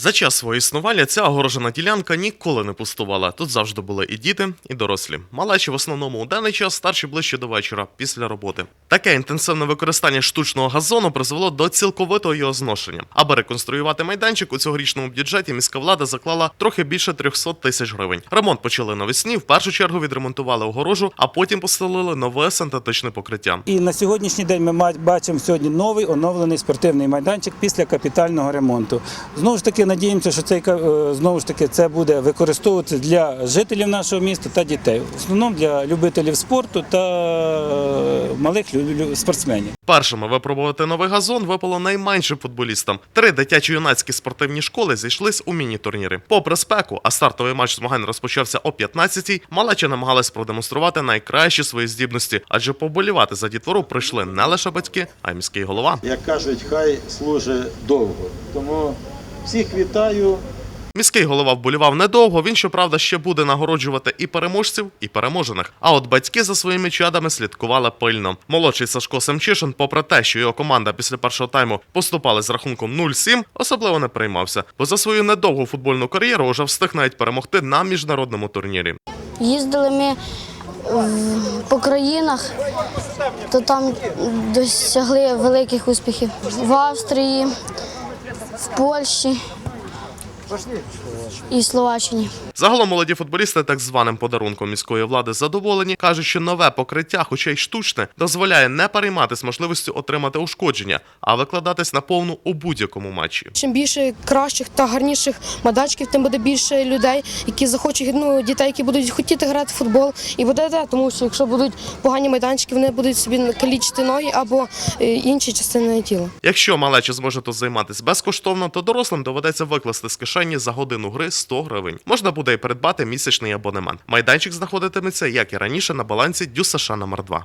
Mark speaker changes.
Speaker 1: За час свого існування ця огорожена ділянка ніколи не пустувала. Тут завжди були і діти, і дорослі. Малечі в основному у даний час старші ближче до вечора після роботи. Таке інтенсивне використання штучного газону призвело до цілковитого його зношення. Аби реконструювати майданчик у цьогорічному бюджеті міська влада заклала трохи більше 300 тисяч гривень. Ремонт почали навесні. В першу чергу відремонтували огорожу, а потім постелили нове синтетичне покриття.
Speaker 2: І на сьогоднішній день ми бачимо сьогодні новий оновлений спортивний майданчик після капітального ремонту. Знову ж таки, надіємося, що цей ка- е, знову ж таки це буде використовуватися для жителів нашого міста та дітей. В основному для любителів спорту та е, малих спортсменів.
Speaker 1: Першими випробувати новий газон випало найменшим футболістам. Три дитячо-юнацькі спортивні школи зійшлись у міні-турніри. Попри спеку, а стартовий матч змагань розпочався о 15-й, малеча намагалась продемонструвати найкращі свої здібності, адже поболівати за дітвору прийшли не лише батьки, а й міський голова.
Speaker 3: як кажуть, хай служить довго. Тому всіх вітаю.
Speaker 1: Міський голова вболівав недовго. Він, щоправда, ще буде нагороджувати і переможців, і переможених. А от батьки за своїми чадами слідкували пильно. Молодший Сашко Семчишин, попри те, що його команда після першого тайму поступали з рахунком 0-7, особливо не приймався, бо за свою недовгу футбольну кар'єру уже встиг навіть перемогти на міжнародному турнірі.
Speaker 4: Їздили ми по країнах, то там досягли великих успіхів в Австрії, в Польщі і Словаччині.
Speaker 1: Загалом молоді футболісти так званим подарунком міської влади задоволені, кажуть, що нове покриття, хоча й штучне, дозволяє не перейматися можливістю отримати ушкодження, а викладатись на повну у будь-якому матчі.
Speaker 5: Чим більше кращих та гарніших майданчиків, тим буде більше людей, які захочуть ну, дітей, які будуть хотіти грати в футбол. І буде те, тому що якщо будуть погані майданчики, вони будуть собі калічити ноги або е, інші частини тіла.
Speaker 1: Якщо малеча зможе тут займатися безкоштовно, то дорослим доведеться викласти з кишені за годину гри 100 гривень. Можна буде і придбати місячний абонемент. Майданчик знаходитиметься, як і раніше, на балансі Дю США номер 2